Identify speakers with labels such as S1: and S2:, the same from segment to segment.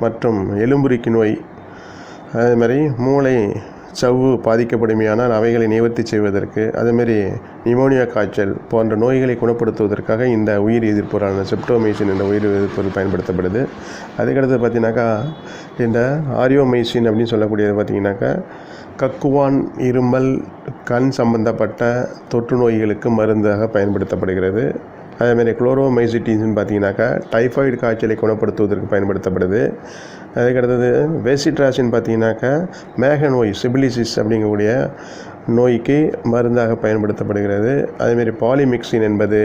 S1: மற்றும் எலும்புரிக்கு நோய் அதே மாதிரி மூளை சவ்வு பாதிக்கப்படுமையானால் அவைகளை நிவர்த்தி செய்வதற்கு அதேமாரி நிமோனியா காய்ச்சல் போன்ற நோய்களை குணப்படுத்துவதற்காக இந்த உயிர் எதிர்ப்பொருளான செப்டோமைசின் என்ற உயிர் எதிர்ப்பொருள் பயன்படுத்தப்படுது. அதுக்கடுத்து பார்த்தீங்கன்னாக்கா இந்த ஆரியோமைசின் அப்படின்னு சொல்லக்கூடியது பார்த்தீங்கன்னாக்கா கக்குவான் இருமல் கண் சம்பந்தப்பட்ட தொற்று நோய்களுக்கு மருந்தாக பயன்படுத்தப்படுகிறது. அதேமாதிரி குளோரோமைசிட்டின்னு பார்த்தீங்கன்னாக்கா டைஃபாய்டு காய்ச்சலை குணப்படுத்துவதற்கு பயன்படுத்தப்படுது. அதுக்கடுத்தது வேசிட்ராசின் பார்த்தீங்கன்னாக்கா மேக நோய் சிபிலிசிஸ் அப்படிங்கக்கூடிய நோய்க்கு மருந்தாக பயன்படுத்தப்படுகிறது. அதேமாரி பாலிமிக்சின் என்பது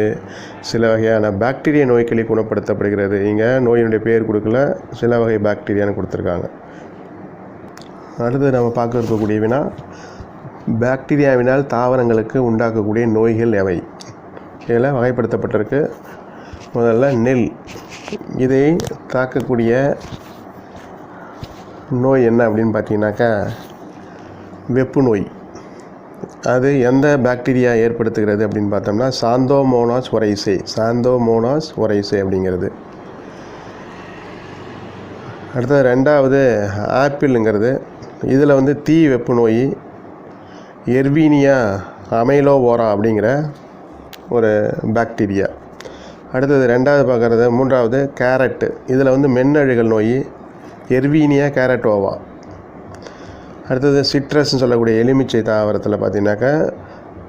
S1: சில வகையான பாக்டீரியா நோய்களை குணப்படுத்தப்படுகிறது. இங்கே நோயினுடைய பேர் கொடுக்கல சில வகை பாக்டீரியான்னு கொடுத்துருக்காங்க. அடுத்து நம்ம பார்க்க இருக்கக்கூடிய வினா பாக்டீரியாவினால் தாவரங்களுக்கு உண்டாக்கக்கூடிய நோய்கள் எவை? இதில் வகைப்படுத்தப்பட்டிருக்கு. முதல்ல நெல். இதை தாக்கக்கூடிய நோய் என்ன அப்படின்னு பார்த்தீங்கன்னாக்கா வெப்பு நோய். அது எந்த பாக்டீரியா ஏற்படுத்துகிறது அப்படின்னு பார்த்தோம்னா சாந்தோமோனாஸ் ஒரைசே சாந்தோமோனாஸ் ஒரைசே அப்படிங்கிறது. அடுத்தது ரெண்டாவது ஆப்பிளுங்கிறது. இதில் வந்து தீ வெப்பு நோய் எர்வீனியா அமைலோவோரா அப்படிங்கிற ஒரு பாக்டீரியா. அடுத்தது ரெண்டாவது பார்க்குறது மூன்றாவது கேரட்டு. இதில் வந்து மென்னழுகல் நோய் எர்வீனியா கேரட்டோவா. அடுத்தது சிட்ரஸ்ன்னு சொல்லக்கூடிய எலுமிச்சை தாவரத்தில் பார்த்தீங்கன்னாக்கா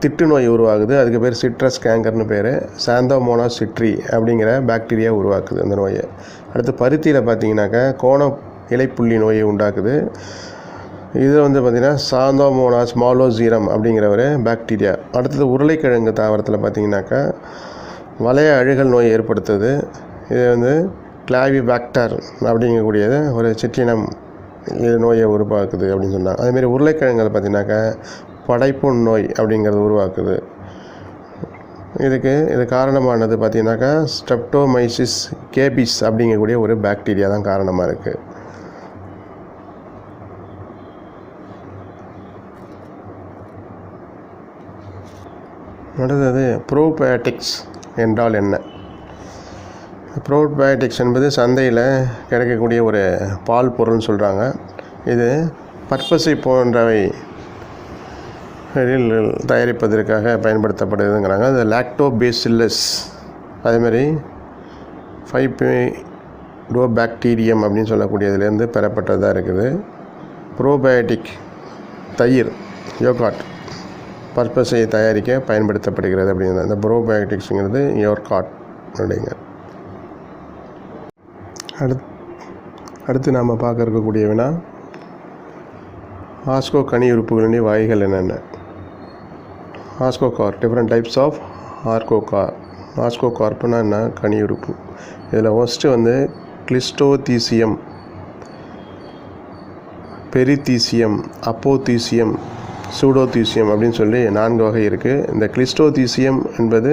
S1: திட்டு நோய் உருவாகுது. அதுக்கு பேர் சிட்ரஸ் கேங்கர்னு பேர். சாந்தோமோனா சிட்ரி அப்படிங்கிற பாக்டீரியா உருவாக்குது அந்த நோயை. அடுத்து பருத்தியில் பார்த்தீங்கன்னாக்கா கோண இலைப்புள்ளி நோயை உண்டாக்குது. இது வந்து பார்த்திங்கன்னா சாந்தோமோனாஸ் மாலோசீரம் அப்படிங்கிற ஒரு பாக்டீரியா அடுத்தது உருளைக்கிழங்கு தாவரத்தில் பார்த்தீங்கன்னாக்கா வளைய அழுகல் நோய் ஏற்படுத்துது. இது வந்து கிளாவி பாக்டர் அப்படிங்கக்கூடியது ஒரு சிற்றினம் இது நோயை உருவாக்குது அப்படின்னு சொன்னாங்க அதேமாரி உருளைக்கிழங்குல பார்த்தீங்கன்னாக்கா படைப்புண் நோய் அப்படிங்கிறது உருவாக்குது. இதுக்கு இது காரணமானது பார்த்திங்கனாக்கா ஸ்ட்ரெப்டோமைசிஸ் கேபிஸ் அப்படிங்கக்கூடிய ஒரு பாக்டீரியா தான் காரணமாக இருக்குது அடுத்தது ப்ரோபயோட்டிக்ஸ் என்றால் என்ன? ப்ரோபயோட்டிக்ஸ் என்பது சந்தையில் கிடைக்கக்கூடிய ஒரு பால் பொருள்னு சொல்கிறாங்க இது பற்பசை போன்றவை தயாரிப்பதற்காக பயன்படுத்தப்படுதுங்கிறாங்க. அது லாக்டோபேசில்லஸ் அதேமாதிரி ஃபைப்டோ பாக்டீரியம் அப்படின்னு சொல்லக்கூடியதுலேருந்து பெறப்பட்டதாக இருக்குது. ப்ரோபயோட்டிக் தயிர் யோகாட் பர்பஸை தயாரிக்க பயன்படுத்தப்படுகிறது அப்படிங்கிறது. அந்த ப்ரோபயோட்டிக்ஸுங்கிறது யோர்காட் அப்படிங்க அடுத் அடுத்து நாம் பார்க்க இருக்கக்கூடிய வினா ஆஸ்கோ கனி உறுப்புகளினுடைய வகைகள் என்னென்ன? Ascocarp different types of ascocarp. ஆஸ்கோ கார்ப்புனா என்ன? கனி உறுப்பு. இதில் ஃபஸ்ட்டு வந்து கிளிஸ்டோதீசியம் பெரித்தீசியம் அப்போதீசியம் சூடோதீசியம் அப்படின்னு சொல்லி நான்கு வகை இருக்குது இந்த கிளிஸ்டோதீசியம் என்பது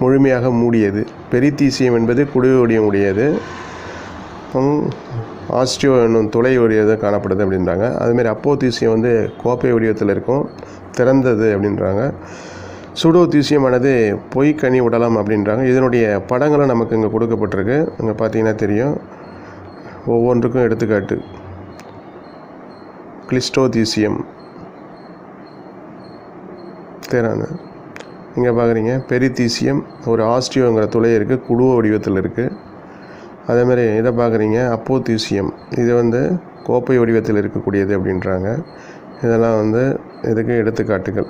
S1: முழுமையாக மூடியது. பெரித்தீசியம் என்பது குடிவடியம் உடையது ஆஸ்டியோ என்னும் துளை உடையது காணப்படுது அப்படின்றாங்க. அதுமாரி அப்போதீசியம் வந்து கோப்பை வடிவத்தில் இருக்கும் திறந்தது அப்படின்றாங்க. சூடோதீசியமானது பொய்க்கனி உடலம் அப்படின்றாங்க. இதனுடைய படங்களும் நமக்கு இங்கே கொடுக்கப்பட்டிருக்கு. இங்கே பார்த்தீங்கன்னா தெரியும். ஒவ்வொன்றுக்கும் எடுத்துக்காட்டு. கிளிஸ்டோதீசியம். தேரான இங்கே பார்க்குறீங்க பெரித்தீசியம் ஒரு ஆஸ்டியோங்கிற துளை இருக்குது குடுவ வடிவத்தில் இருக்குது அதேமாதிரி இதை பார்க்குறீங்க அப்போத்தீசியம். இது வந்து கோப்பை வடிவத்தில் இருக்கக்கூடியது அப்படின்றாங்க. இதெல்லாம் வந்து இதுக்கு எடுத்துக்காட்டுகள்.